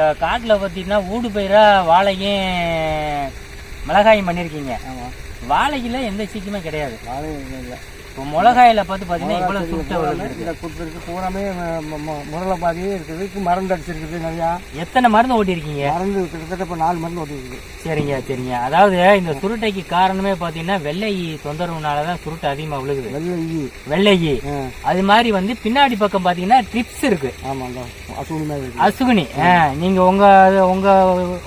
காட்டுல பாத்தீங்கன்னா ஊடு பயிரா வாழையும் மிளகாயும் பண்ணிருக்கீங்க. ஆமாம் வாழையில எந்த சீக்கியமே கிடையாது. வாழை இல்லை. இப்போ மிளகாயில பார்த்து பாத்தீங்கன்னா இவ்வளவு சுருட்ட வருது. இந்த கொடுத்துருக்கு. பூராமே முரளை பாதியே இருக்குது. மருந்து அடிச்சிருக்குது நிறையா. எத்தனை மருந்து ஓட்டிருக்கீங்க மருந்து கிட்டத்தட்ட இப்போ நாலு மருந்து ஓட்டி இருக்குது சரிங்க சரிங்க. அதாவது இந்த சுருட்டைக்கு காரணமே பாத்தீங்கன்னா வெள்ளை ஈ தொந்தரவுனாலதான் சுருட்டை அதிகமா விழுகுது. வெள்ளை வெள்ளை அது மாதிரி வந்து பின்னாடி பக்கம் பாத்தீங்கன்னா ட்ரிப்ஸ் இருக்கு. அந்த அசூனி மாதிரி அசுகுனி ஆ, நீங்க உங்க உங்க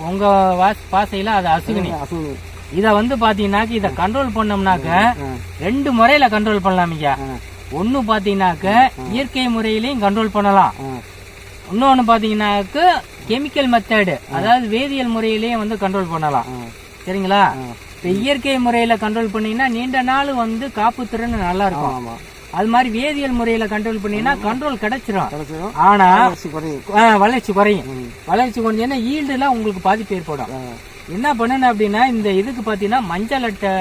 உங்க வாஸ்- பாசையில அது அசுகுனி அசூனி இத வந்து பாத்தீங்கன்னாக்க இத கண்ட்ரோல் பண்ணோம்னாக்க ரெண்டு முறையில கண்ட்ரோல் பண்ணலாம் ஐயா. ஆ ஒன்னு பாத்தீங்கன்னாக்க இயற்கை முறையிலையும் கண்ட்ரோல் பண்ணலாம். இன்னொன்னு பாத்தீங்கன்னாக்க கெமிக்கல் மெத்தடு அதாவது வேதியியல் முறையிலையும் வந்து கண்ட்ரோல் பண்ணலாம். சரிங்களா. இப்ப இயற்கை முறையில கண்ட்ரோல் பண்ணீங்கன்னா நீண்ட நாள் வந்து காப்பு திறன் நல்லா இருக்கும். அது மாதிரி வேதியியல் முறையில கண்ட்ரோல் பண்ணீங்கன்னா கண்ட்ரோல் கிடைச்சிரும். ஆனா அரிசி குறையும். வளர்ச்சி குறையும். வளர்ச்சி குறைஞ்சா ஈல்டுல உங்களுக்கு பாதிப்பு ஏற்படும். என்ன பண்ணணும் அப்படின்னா இந்த இதுக்கு பாத்தீங்கன்னா மஞ்சள் அட்டை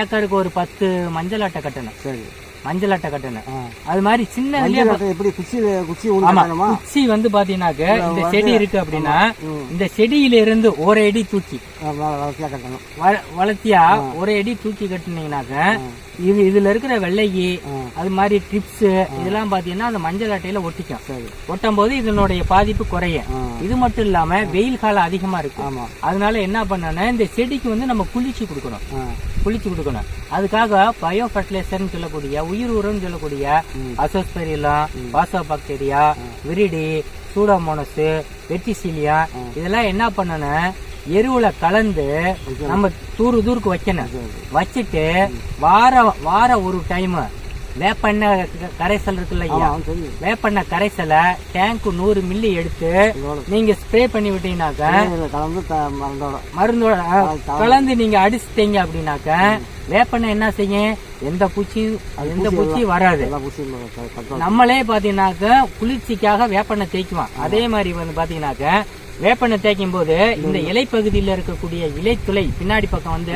ஏக்கருக்கு ஒரு பத்து மஞ்சள் அட்டை கட்டணும். சரி. மஞ்சள் அட்டை கட்டணும் அது மாதிரி சின்ன எப்படி குச்சி குச்சி குச்சி வந்து பாத்தீங்கன்னாக்க இந்த செடி இருக்கு அப்படின்னா இந்த செடியில இருந்து ஒரு அடி தூக்கி. கட்டணும். வளர்த்தியா ஒரு அடி தூக்கி கட்டுனீங்கன்னாக்க இது இதுல இருக்கிற வெள்ளையி ஆ. அது மாதிரி ட்ரிப்ஸ் இதெல்லாம் பாத்தீங்கன்னா அந்த மஞ்சள் அட்டையில ஒட்டிக்கும். ஒட்டும் போது இதனுடைய பாதிப்பு குறையும் இது மட்டும் இல்லாம வெயில் காலம் அதிகமா இருக்கு. அதனால என்ன பண்ணனா இந்த செடிக்கு வந்து நம்ம குளிச்சு கொடுக்கணும். குளிச்சு கொடுக்கணும். அதுக்காக பயோ ஃபர்டிலைசர்னு சொல்லக்கூடிய உயிர் உரம்னு சொல்லக்கூடிய ம். அசோஸ்பெரிலம் வாசோ பாக்டீரியா விரிடி சூடோமோனஸ் வெட்டிசீலியா இதெல்லாம் என்ன பண்ணணும் எருவுல கலந்து நம்ம தூரு தூருக்கு வைக்கணும். வச்சுட்டு வார வார ஒரு டைம் வேப்பெண்ணெய் க- கரைசல் இருக்குல்ல ஐயா? வேப்பெண்ணெய் கரைசலை டேங்க் நூறு மில்லி எடுத்து நீங்க ஸ்ப்ரே பண்ணி விட்டீங்கன்னாக்க கலந்து மருந்தோட கலந்து நீங்க அடிச்சிட்டீங்க அப்படின்னாக்க வேப்பெண்ணெய் என்ன செய்யும் எந்த பூச்சியும் எந்த பூச்சியும் வராது நம்மளே பாத்தீங்கன்னாக்க குளிர்ச்சிக்காக வேப்பெண்ணெய் தேய்க்குவோம் அதே மாதிரி வந்து பாத்தீங்கன்னாக்க வேப்பெண்ணெய் தேய்க்கும் போது இந்த இலைப்பகுதியில இருக்கக்கூடிய இலைத்துளை பின்னாடி பக்கம் வந்து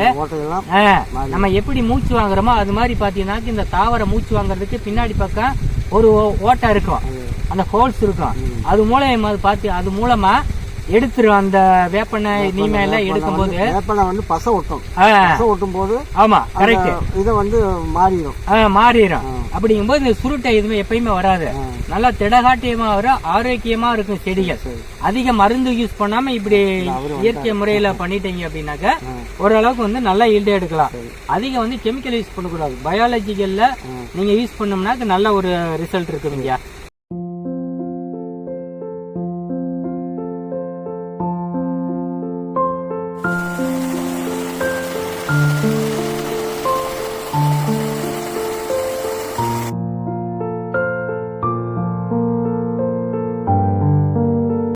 நம்ம எப்படி மூச்சு வாங்குறோமோ அது மாதிரி பாத்தீங்கன்னாக்க இந்த தாவர மூச்சு வாங்குறதுக்கு பின்னாடி பக்கம் ஒரு ஓ- ஓட்டை இருக்கும். அந்த ஹோல்ஸ் இருக்கும். அது மூலயமா பார்த்து அது மூலமா எடுத்துரும் அந்த வேப்பெண்ணெய் நீமை எல்லாம் எடுக்கும்போது வேப்பெண்ணெய் வந்து பசை ஒட்டும். பசை ஒட்டும் போது ஆமா கரெக்ட் இதை வந்து மாறிடும் மாறிடும் அப்படிங்கும்போது இந்த சுருட்டை எதுவுமே எப்பயுமே வராது. நல்லா திடகாட்டியமா வரும் ஆரோக்கியமா இருக்கும் செடிகள். அதிக மருந்து யூஸ் பண்ணாம இப்படி இயற்கை முறையில பண்ணிட்டீங்க அப்படின்னாக்க ஓரளவுக்கு வந்து நல்லா ஈல்டு எடுக்கலாம். அதிகம் வந்து கெமிக்கல் யூஸ் பண்ணக்கூடாது. பயாலஜிக்கல்ல நீங்க யூஸ் பண்ணோம்னாக்க நல்ல ஒரு ரிசல்ட் இருக்குதுங்க